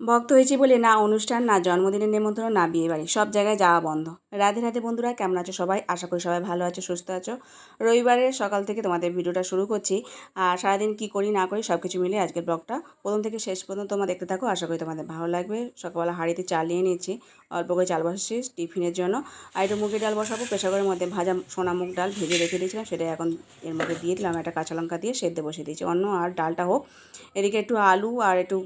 ভক্ত হয়েছি বলে না অনুষ্ঠান, না জন্মদিনের নেমন্ত্রণ, না বিয়ে বাড়ি, সব জায়গায় যাওয়া বন্ধ। রাধে রাধে বন্ধুরা, কেমন আছো সবাই? আশা করি সবাই ভালো আছো, সুস্থ আছো। রবিবারের সকাল থেকে তোমাদের ভিডিওটা শুরু করছি। আর সারাদিন কী করি, না করি সব কিছু মিলে আজকের ব্লগটা প্রথম থেকে শেষ পর্যন্ত তোমরা দেখতে থাকো। আশা করি তোমাদের ভালো লাগবে। সকালবেলা হাঁড়িতে চাল নিয়ে নিয়েছি, অল্প করে চাল বসেছি টিফিনের জন্য। আর একটু মুগের ডাল বসাবো প্রেশারের মধ্যে ভাজা সোনা মুগ ডাল ভেজে রেখে দিয়েছিলাম, সেটা এখন এর মধ্যে দিয়ে দিলাম, একটা কাঁচা লঙ্কা দিয়ে সেদ্ধ বসিয়ে দিয়েছি। অন্য আর ডালটা হোক, এদিকে একটু আলু আর একটু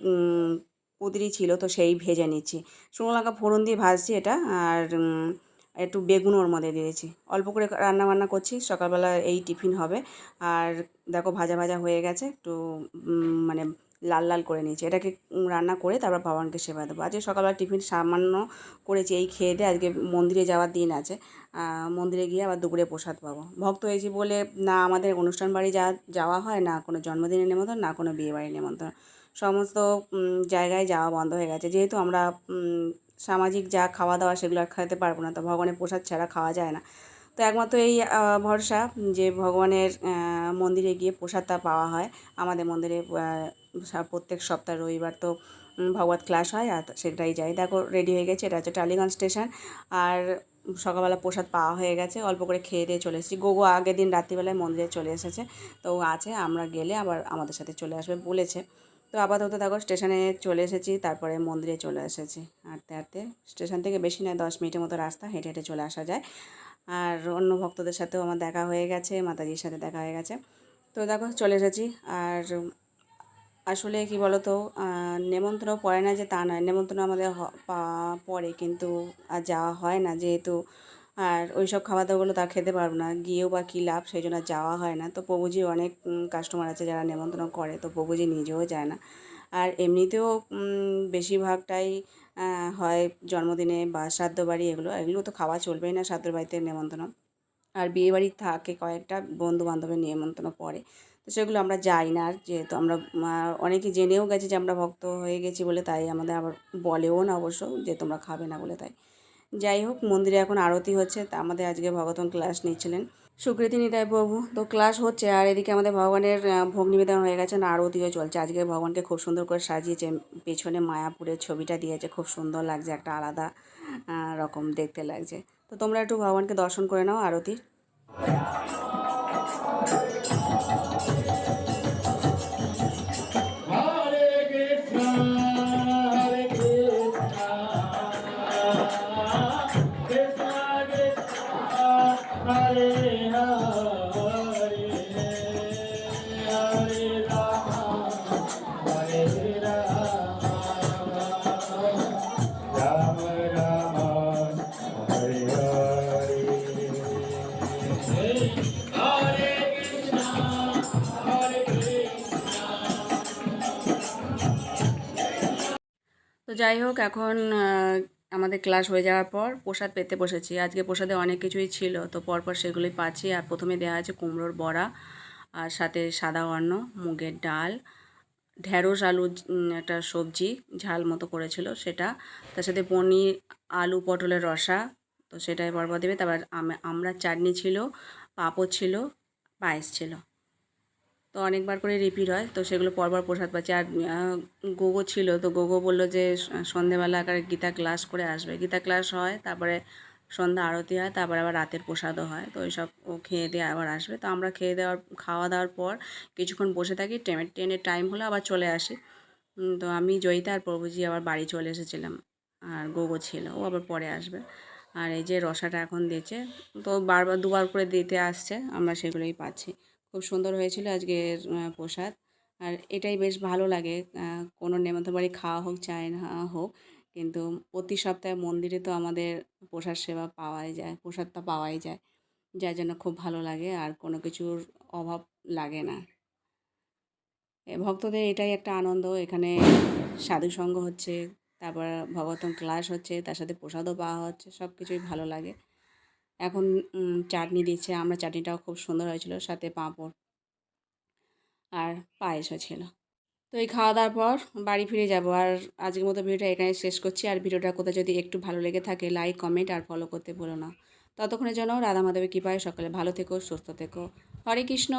কুদরি ছিল, তো সেই ভেজে নিচ্ছি। শুকনো লঙ্কা ফোড়ন দিয়ে ভাজছি এটা, আর একটু বেগুন ওর মধ্যে দিয়েছি। অল্প করে রান্না বান্না করছি, সকালবেলা এই টিফিন হবে। আর দেখো ভাজা ভাজা হয়ে গেছে, একটু মানে লাল লাল করে নিয়েছি। এটাকে রান্না করে তারপর ভগবানকে সেবা দেবো। আজকে সকালবেলা টিফিন সামান্য করেছি, এই খেয়ে দিয়ে আজকে মন্দিরে যাওয়ার দিন আছে। মন্দিরে গিয়ে আবার দুপুরে প্রসাদ পাবো। ভক্ত হয়েছি বলে, না, আমাদের অনুষ্ঠান বাড়ি যা, যাওয়া হয় না, কোনো জন্মদিনের নেমন্তন্ন না কোনো বিয়ে বাড়ির নেমন্তন্ন সমস্ত জায়গায় যাওয়া বন্ধ হয়ে গেছে। যেহেতু আমরা সামাজিক যা খাওয়া দাওয়া সেগুলো আর খেতে পারব না, তো ভগবানের প্রসাদ ছাড়া খাওয়া যায় না। তো একমাত্র এই ভরসা যে ভগবানের মন্দিরে গিয়ে প্রসাদটা পাওয়া হয়। আমাদের মন্দিরে প্রত্যেক সপ্তাহ রবিবার তো ভগবত ক্লাস হয় আর সেটাই যাই দেখো রেডি হয়ে গেছে, এটা হচ্ছে টালিগঞ্জ স্টেশন আর সকালবেলা প্রসাদ পাওয়া হয়ে গেছে। অল্প করে খেয়ে দিয়ে চলে এসেছি। গোগো আগের দিন রাত্রিবেলায় মন্দিরে চলে এসেছে। তো আছে, আমরা গেলে আবার আমাদের সাথে চলে আসবে বলেছে। তো আপাতত দেখো স্টেশনে চলে এসেছি, তারপরে মন্দিরে চলে এসেছি। হাঁটতে হাঁটতে স্টেশন থেকে বেশি নয়, দশ মিনিটের মতো রাস্তা, হেঁটে হেঁটে চলে আসা যায়। আর অন্য ভক্তদের সাথেও আমার দেখা হয়ে গেছে, মাতাজির সাথে দেখা হয়ে গেছে। তো দেখো, চলে এসেছি। আর আসলে কি বলতো নেমন্ত্রণ পড়ে না যে তা নয়। নেমন্ত্রণ আমাদের পড়ে কিন্তু আর যাওয়া হয় না যেহেতু। আর ওই সব খাওয়া দাওয়াগুলো তা খেতে পারব না। গিয়েও বা কী লাভ, সেই জন্য যাওয়া হয় না। তো প্রভুজি অনেক কাস্টমার আছে যারা নেমন্ত্রণ করে। তো প্রভুজি নিজেও যায় না। আর এমনিতেও বেশিরভাগটাই হয় জন্মদিনে বা শ্রাদ্ধ বাড়ি এগুলো। এগুলো তো খাওয়া চলবেই না শ্রাদ্ধ বাড়িতে নেমন্তন্ন। আর বিয়ে বাড়ি থাকে কয়েকটা বন্ধু বান্ধবের নেমন্তন্ন পড়ে তো সেগুলো আমরা যাই না আর, যেহেতু আমরা অনেকে জেনেও গেছে যে আমরা ভক্ত হয়ে গেছি বলে, তাই আমাদের আবার বলেও না অবশ্য যে তোমরা খাবে না বলে তাই। যাই হোক, মন্দিরে এখন আরতি হচ্ছে, তা আমাদের আজকে ভগতন ক্লাস নিচ্ছিলেন। সুকৃতি নিতাই প্রভু, তো ক্লাস হচ্ছে, আর এদিকে আমাদের ভগবানের ভোগ নিবেদন হয়ে গেছে না, আরতিও চলছে। আজকে ভগবানকে খুব সুন্দর করে সাজিয়েছে, পেছনে মায়াপুরের ছবিটা দিয়েছে, খুব সুন্দর লাগছে, একটা আলাদা রকম দেখতে লাগছে। তো তোমরা একটু ভগবানকে দর্শন করে নাও আরতির। যাই হোক এখন আমাদের ক্লাস হয়ে যাওয়ার পর প্রসাদ পেতে বসেছি। আজকে প্রসাদে অনেক কিছুই ছিল, তো পরপর সেগুলোই পাচ্ছি। আর প্রথমে দেওয়া আছে কুমড়োর বড়া, আর সাথে সাদা অন্ন, মুগের ডাল ঢ্যাঁড়স আলু একটা সবজি ঝাল মতো করেছিল সেটা। তার সাথে পনির, আলু পটলের রসা, তো সেটাই পরপর দেবে। তারপর আম- আমরা চাটনি ছিল, পাঁপড় ছিল, পায়েস ছিল। তো অনেকবার করে রিপিট হয়। তো সেগুলো পরপর প্রসাদ পাচ্ছি। আর গোগো ছিল। তো গোগো বলল যে সন্ধেবেলা আকার গীতা ক্লাস করে আসবে। গীতা ক্লাস হয়, তারপরে সন্ধ্যা আরতি হয়, তারপরে আবার রাতের প্রসাদও হয়। তো ওইসব ও খেয়ে দিয়ে আবার আসবে। তো আমরা খেয়ে দেওয়ার, খাওয়া দাওয়ার পর কিছুক্ষণ বসে থাকি। ট্রেনের ট্রেনের টাইম হলে আবার চলে আসি। তো আমি জয়িতা আর প্রভুজি আবার বাড়ি চলে এসেছিলাম। আর গোগো ছিল, ও আবার পরে আসবে। আর এই যে রসাটা এখন দিয়েছে, তো বারবার দুবার করে দিতে আসছে, আমরা সেগুলোই পাচ্ছি। খুব সুন্দর হয়েছিল আজকের প্রসাদ। আর এটাই বেশ ভালো লাগে কোনো নেমন্তন্ন বাড়ি খাওয়া হোক চাই না হোক, কিন্তু প্রতি সপ্তাহে মন্দিরে তো আমাদের প্রসাদ সেবা পাওয়াই যায় প্রসাদটা পাওয়াই যায়, যার জন্য খুব ভালো লাগে আর কোনো কিছুর অভাব লাগে না। ভক্তদের এটাই একটা আনন্দ, এখানে সাধুসঙ্গ হচ্ছে, তারপর ভগবতম ক্লাস হচ্ছে, তার সাথে প্রসাদও পাওয়া হচ্ছে সব কিছুই ভালো লাগে। এখন চাটনি দিচ্ছে আমরা চাটনিটাও খুব সুন্দর হয়েছিল সাথে পাঁপড় আর পায়েসও ছিল তো এই খাওয়া দাওয়ার পর বাড়ি ফিরে যাব আর আজকের মতো ভিডিওটা এখানে শেষ করছি আর ভিডিওটা কোথাও যদি একটু ভালো লেগে থাকে লাইক কমেন্ট আর ফলো করতে ভুলো না ততক্ষণের জন্য রাধা মাধবের কৃপায় সকালে ভালো থেকো সুস্থ থেকো হরে কৃষ্ণ